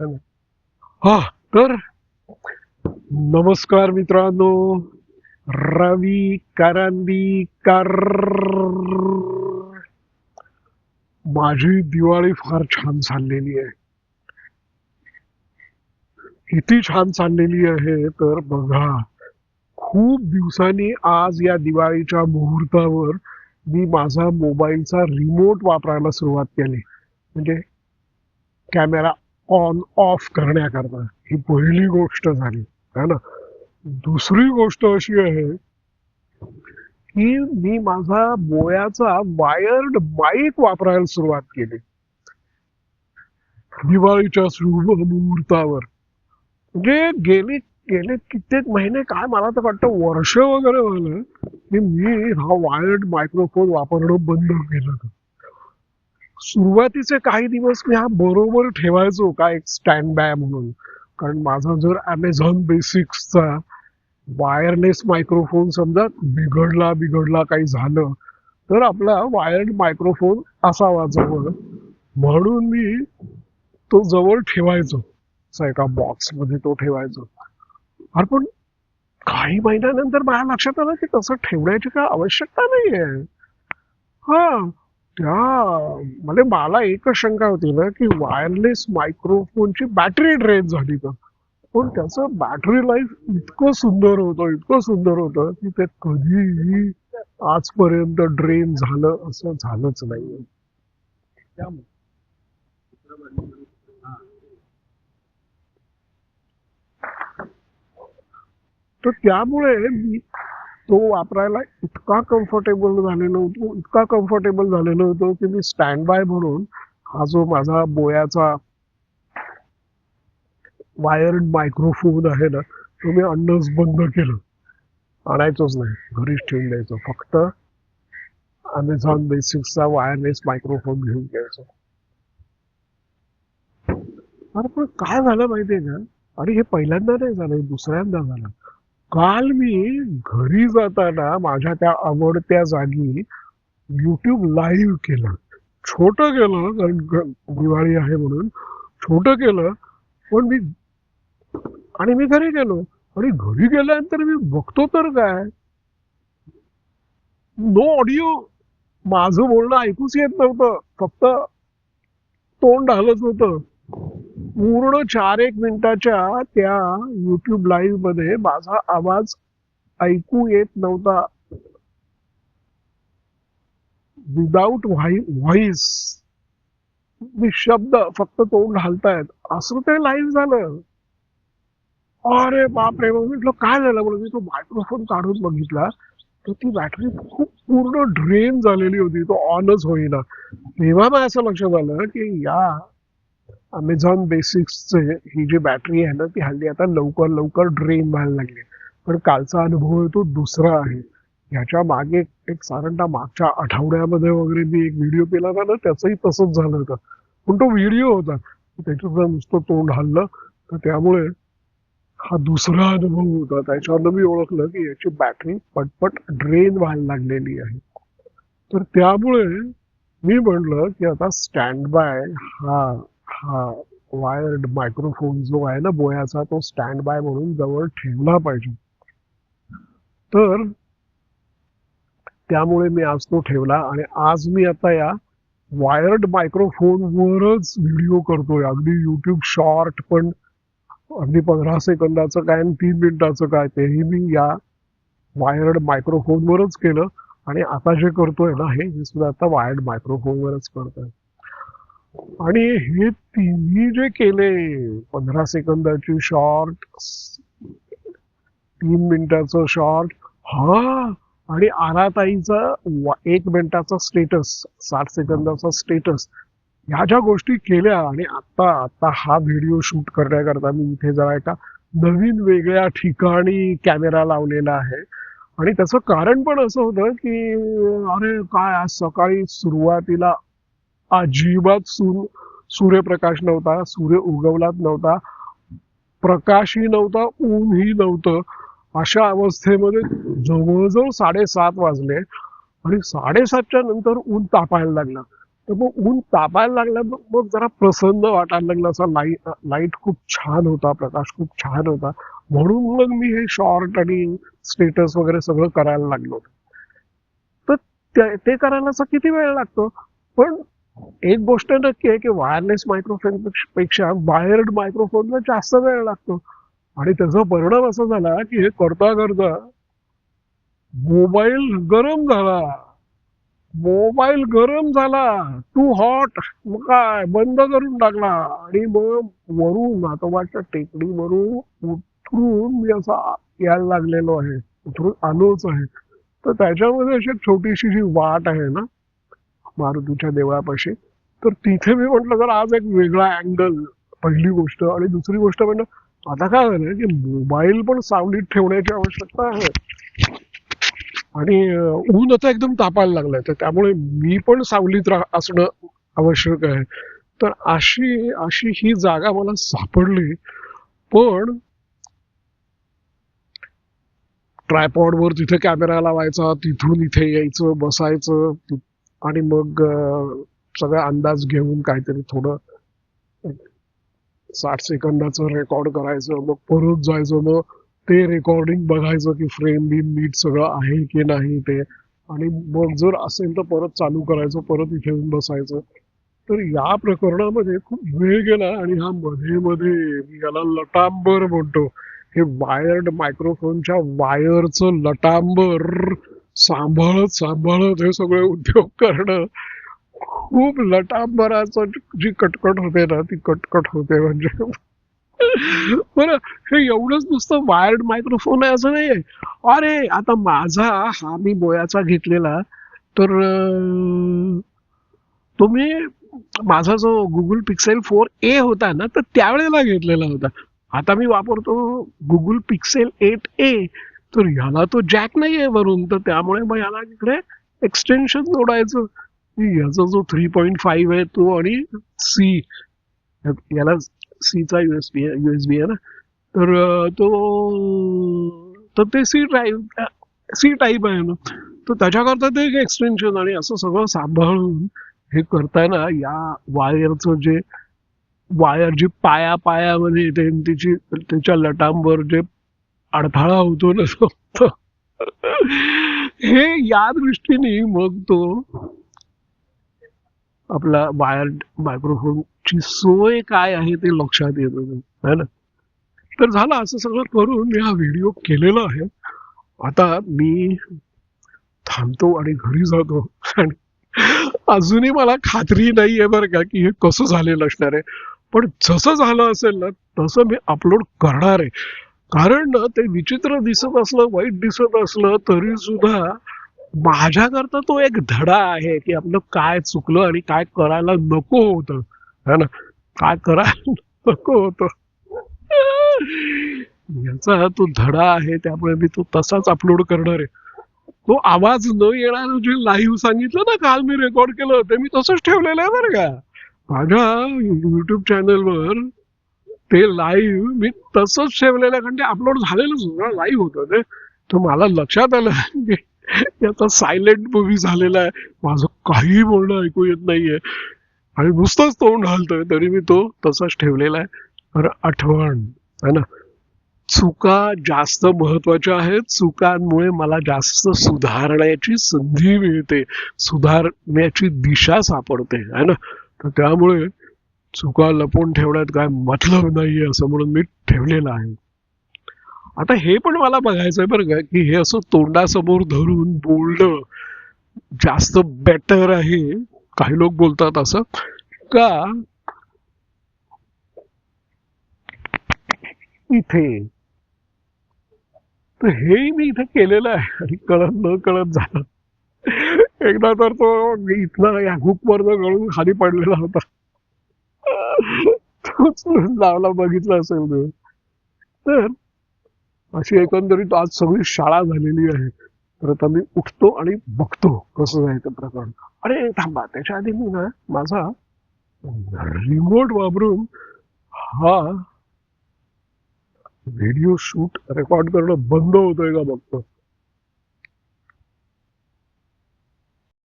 हा तर नमस्कार मित्रांनो. रवी करंदीकर. माझी दिवाळी फार छान चाललेली आहे. किती छान चाललेली आहे तर बघा. खूप दिवसांनी आज या दिवाळीच्या मुहूर्तावर मी माझा मोबाईलचा रिमोट वापरायला सुरुवात केली. म्हणजे कॅमेरा ऑन ऑफ करण्याकरता. ही पहिली गोष्ट झाली. है ना? दुसरी गोष्ट अशी आहे की मी माझा बोयाचा वायर्ड माईक वापरायला सुरुवात केली. दिवाळीच्या शुभ मुहूर्तावर. म्हणजे गेली गेले कित्येक महिने काय मला तर वाटतं वर्ष वगैरे झालं की मी हा वायर्ड मायक्रोफोन वापरणं बंद केलं होतं. सुरुवातीचे काही दिवस मी हा बरोबर ठेवायचो का एक स्टँड बाय म्हणून. कारण माझा जर अमेझॉन बेसिक्सचा वायरलेस मायक्रोफोन समजा बिघडला बिघडला काही झालं तर आपला वायर्ड मायक्रोफोन असावा जवळ म्हणून मी तो जवळ ठेवायचो. एका बॉक्समध्ये तो ठेवायचो. अरे पण काही महिन्यानंतर माझ्या लक्षात आलं की तसं ठेवण्याची काय आवश्यकता नाहीये. हा. त्या म्हणजे मला एकच शंका होती ना की वायरलेस मायक्रोफोनची बॅटरी ड्रेन झाली का? पण त्याचं बॅटरी लाईफ इतकं सुंदर होतं इतकं सुंदर होतं की ते कधीही आजपर्यंत ड्रेन झालं असं झालंच नाही. तर त्यामुळे मी तो वापरायला इतका कम्फर्टेबल झालेलो होतो इतका कम्फर्टेबल झालेलो होतो की मी स्टँड बाय म्हणून हा जो माझा बोयाचा वायर्ड मायक्रोफोन आहे ना तो मी आणणंच बंद केलं. आणायचोच नाही घरीच ठेवून द्यायचो. फक्त अमेझॉन बेसिक्सचा वायरलेस मायक्रोफोन घेऊन घ्यायचो अरे पण काय झालं माहितीये का? आणि हे पहिल्यांदा नाही झालं दुसऱ्यांदा झालं. काल मी घरी जाताना माझ्या त्या आवडत्या जागी युट्यूब लाईव्ह केलं. छोट केलं कारण दिवाळी आहे म्हणून. छोट केलं पण मी आणि मी घरी गेलो. आणि घरी गेल्यानंतर मी बघतो तर काय? नो ऑडिओ माझं बोलणं ऐकूच येत नव्हतं. फक्त तोंड आलंच होतं. पूर्ण चार एक मिनिटाच्या त्या युट्यूब लाईव्हमध्ये माझा आवाज ऐकू येत नव्हता. विदाऊट व्हॉइस शब्द फक्त तोंड हलतायत असं ते लाईव्ह झालं. अरे बापरे मग म्हटलं काय झालं? म्हणून मी तो मायक्रोफोन काढून बघितला तर ती बॅटरी खूप पूर्ण ड्रेन झालेली होती. तो ऑनच होईना. तेव्हा मला असं लक्षात आलं की या अमेझॉन बेसिक्सचे ही जी बॅटरी आहे ना ती हल्ली आता लवकर लवकर ड्रेन व्हायला लागली. पण कालचा अनुभव तो दुसरा आहे. ह्याच्या मागे एक साधारणतः मागच्या आठवड्यामध्ये वगैरे मी एक व्हिडिओ केला होता ना त्याचंही तसंच झालं होतं. पण तो व्हिडिओ होता. त्याच्यात नुसतं तोंड हल्लं तर त्यामुळे हा दुसरा अनुभव होता. त्याच्यावरनं मी ओळखलं की याची बॅटरी पटपट ड्रेन व्हायला लागलेली आहे. तर त्यामुळे मी म्हणलं की आता स्टँड बाय हा हा वायर्ड मायक्रोफोन जो आहे ना बोयाचा तो स्टँड बाय म्हणून जवळ ठेवला पाहिजे. तर त्यामुळे मी आज तो ठेवला आणि आज मी आता या वायर्ड मायक्रोफोनवरच व्हिडिओ करतोय. अगदी युट्यूब शॉर्ट पण अगदी पंधरा सेकंदाचं काय आणि तीन मिनिटाचं काय तेही मी या वायर्ड मायक्रोफोनवरच केलं. आणि आता जे करतोय ना हे सुद्धा आता वायर्ड मायक्रोफोनवरच करतोय. आणि हे तिन्ही जे केले पंधरा सेकंदाची शॉर्ट तीन मिनिटाचं शॉर्ट हा आणि आराताईचा एक मिनिटाचा स्टेटस साठ सेकंदाचा स्टेटस ह्या ज्या गोष्टी केल्या आणि आता आता हा व्हिडिओ शूट करण्याकरता मी इथे जरा एका नवीन वेगळ्या ठिकाणी कॅमेरा लावलेला आहे. आणि त्याचं कारण पण असं होतं की अरे काय आज सकाळी सुरुवातीला अजिबात सूर सूर्यप्रकाश नव्हता सूर्य उगवलाच नव्हता प्रकाशही नव्हता ऊनही नव्हतं. अशा अवस्थेमध्ये जवळजवळ साडेसात वाजले आणि साडेसातच्या नंतर ऊन तापायला लागलं. तर मग ऊन तापायला लागलं मग जरा प्रसन्न वाटायला लागलं असा लाइट लाइट खूप छान होता प्रकाश खूप छान होता. म्हणून मग मी हे शॉर्ट आणि स्टेटस वगैरे सगळं करायला लागलो. तर ते- ते करायला असा किती वेळ लागतो? पण एक गोष्ट नक्की आहे की वायरलेस मायक्रोफोनपेक्षा वायर्ड मायक्रोफोनला जास्त वेळ लागतो. आणि त्याचा परिणाम असा झाला की हे करता करता मोबाईल गरम झाला. मोबाईल गरम झाला. टू हॉट मग काय? बंद करून टाकला. आणि मग वरून नातोबाच्या टेकडीवरून उतरून मी असा यायला लागलेलो आहे. उतरून आलोच आहे. तर त्याच्यामध्ये अशी छोटीशी जी वाट आहे ना मारुतीच्या देवळापाशी. तर तिथे मी म्हटलं तर आज एक वेगळा अँगल पहिली गोष्ट. आणि दुसरी गोष्ट म्हणजे आता काय झालं की मोबाईल पण सावलीत ठेवण्याची आवश्यकता आहे. आणि ऊन आता एकदम तापायला लागलंय. तर त्यामुळे मी पण सावलीत रा असणं आवश्यक आहे. तर अशी अशी ही जागा मला सापडली. पण ट्रायपॉडवर तिथे कॅमेरा लावायचा तिथून इथे यायचं बसायचं आणि मग सगळा अंदाज घेऊन काहीतरी थोडं साठ सेकंदाचं रेकॉर्ड करायचं मग परत जायचं मग ते रेकॉर्डिंग बघायचं की फ्रेम बिम नीट सगळं आहे की नाही ते. आणि मग जर असेल तर परत चालू करायचं परत इथे येऊन बसायचं. तर या प्रकरणामध्ये खूप वेळ गेला आणि हा मध्ये मध्ये मी याला लटांबर म्हणतो. हे वायर्ड मायक्रोफोनच्या वायरचं लटांबर सांभाळत सांभाळत हे सगळे उद्योग करणं खूप लटांबराचं जी कटकट होते ना ती कटकट होते म्हणजे. बरं हे एवढंच नुसतं वायर्ड मायक्रोफोन आहे असं नाही अरे आता माझा हा मी बोयाचा घेतलेला तर तुम्ही माझा जो गुगल पिक्सेल फोर ए होता ना तर त्यावेळेला घेतलेला होता. आता मी वापरतो गुगल पिक्सेल एट ए तर ह्याला तो जॅक नाहीये वरून. तर त्यामुळे मग ह्याला इकडे एक्सटेन्शन जोडायचं. याचा जो थ्री पॉईंट फाईव्ह आहे तो आणि सी याला सीचा युएसबी युएसबी आहे ना? तर तो तर ते सी ड्राईव्ह सी टाईप आहे ना? तर त्याच्याकरता ते एक एक्सटेन्शन आणि असं सगळं सांभाळून हे करताना या वायरचं जे वायर जी पाया पायामध्ये येते तिची त्याच्या लटांवर जे अडथळा होतो ना हे या दृष्टीने मग तो आपला वायर मायक्रोफोनची सोय काय आहे ते लक्षात येत है ना? तर झालं असं सगळं करून मी हा व्हिडिओ केलेला आहे. आता मी थांबतो आणि घरी जातो. आणि अजूनही मला खात्री नाहीये बरं का की हे कसं झालेलं असणार आहे. पण जसं झालं असेल ना तसं मी अपलोड करणार आहे. कारण ना ते विचित्र दिसत असलं वाईट दिसत असलं तरी सुद्धा माझ्याकरता तो एक धडा आहे की आपलं काय चुकलं आणि काय करायला नको होत. है ना? काय करायला नको होत. याचा तो धडा आहे त्यामुळे मी तो तसाच अपलोड करणार आहे. तो आवाज न येणार जे लाईव्ह सांगितलं ना काल मी रेकॉर्ड केलं ते मी तसंच ठेवलेलं आहे बरं का. माझ्या युट्यूब चॅनलवर ते लाईव्ह मी तसंच ठेवलेलं आहे कारण ते अपलोड झालेलं सुद्धा लाईव्ह होतं ते. तर मला लक्षात आलं की याचा सायलेंट मूवी झालेला आहे. माझं काही बोलणं ऐकू येत नाहीये. आणि नुसतंच तोंड हलतोय तरी मी तो तसाच ठेवलेला आहे. तर आठवण है ना? चुका जास्त महत्त्वाच्या आहेत. चुकांमुळे मला जास्त सुधारण्याची संधी मिळते. सुधारण्याची दिशा सापडते है ना? तर त्यामुळे चुका लपून ठेवण्यात काय मतलब नाहीये असं म्हणून मी ठेवलेलं आहे. आता हे पण मला बघायचंय बरं का की हे असं तोंडासमोर धरून बोलणं जास्त बेटर आहे. काही लोक बोलतात असं. का? इथे. तर हे मी इथे केलेलं आहे आणि कळत न कळत झालं. एकदा तर तो इथला या हुकवर गळून खाली पडलेला होता. तोच लावला बघितला असेल तर अशी एकंदरीत आज सगळी शाळा झालेली आहे. तर आता मी उठतो आणि बघतो कसं आहे ते प्रकरण. अरे थांबा. त्याच्या आधी मी ना माझा रिमोट वापरून हा व्हिडिओ शूट रेकॉर्ड करणं बंद होतोय का बघतो?